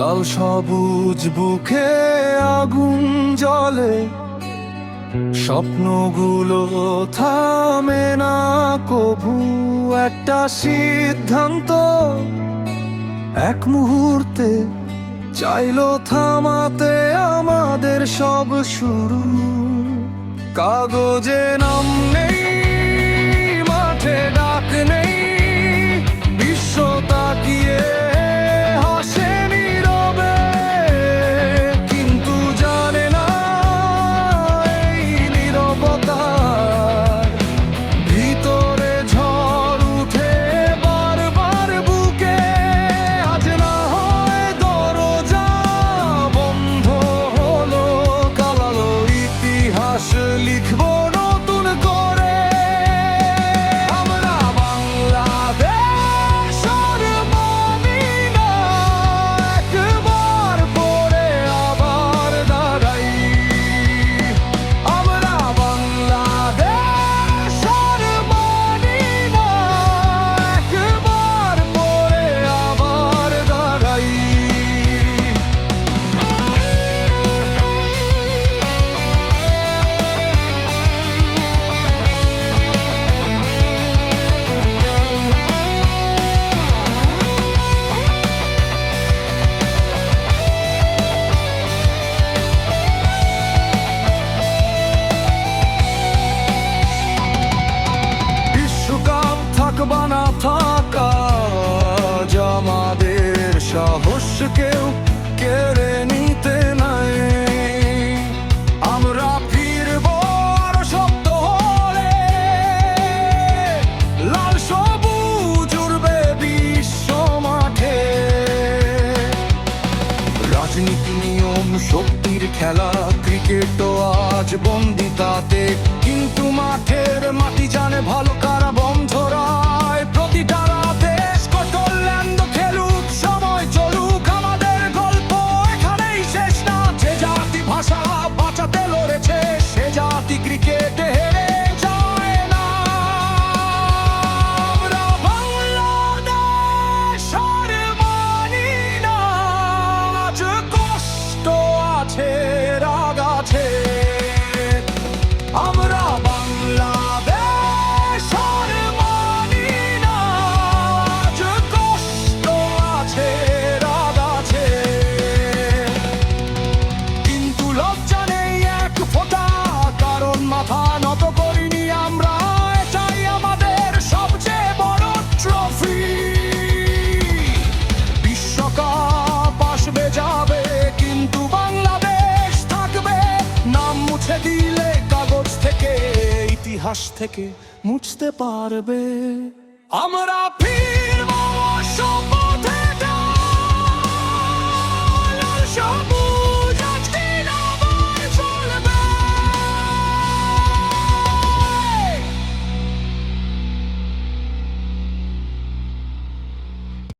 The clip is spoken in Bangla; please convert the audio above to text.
লাল সবুজ বুকে আগুন জলে স্বপ্নগুলো থামে না কভু একটা সিদ্ধান্ত। এক মুহূর্তে চাইলো থামাতে আমাদের সব শুরু। কাগজে নাম লিখবো থাকবা থাকা আমাদের সাহস কেউ কেড়ে নিতে নাই। আমরা ফিরব শব্দ হলে, লাল সবুজ উড়বে বিশ্ব মাঠে। রাজনীতি নিয়ম, শক্তির খেলা ক্রিকেটও আজ বন্দি তাতে কিন্তু মাঠের মাটি জানে ভালো কারা ইতিহাস থেকে মুছতে পারবে। আমরা ফিরবো শপথে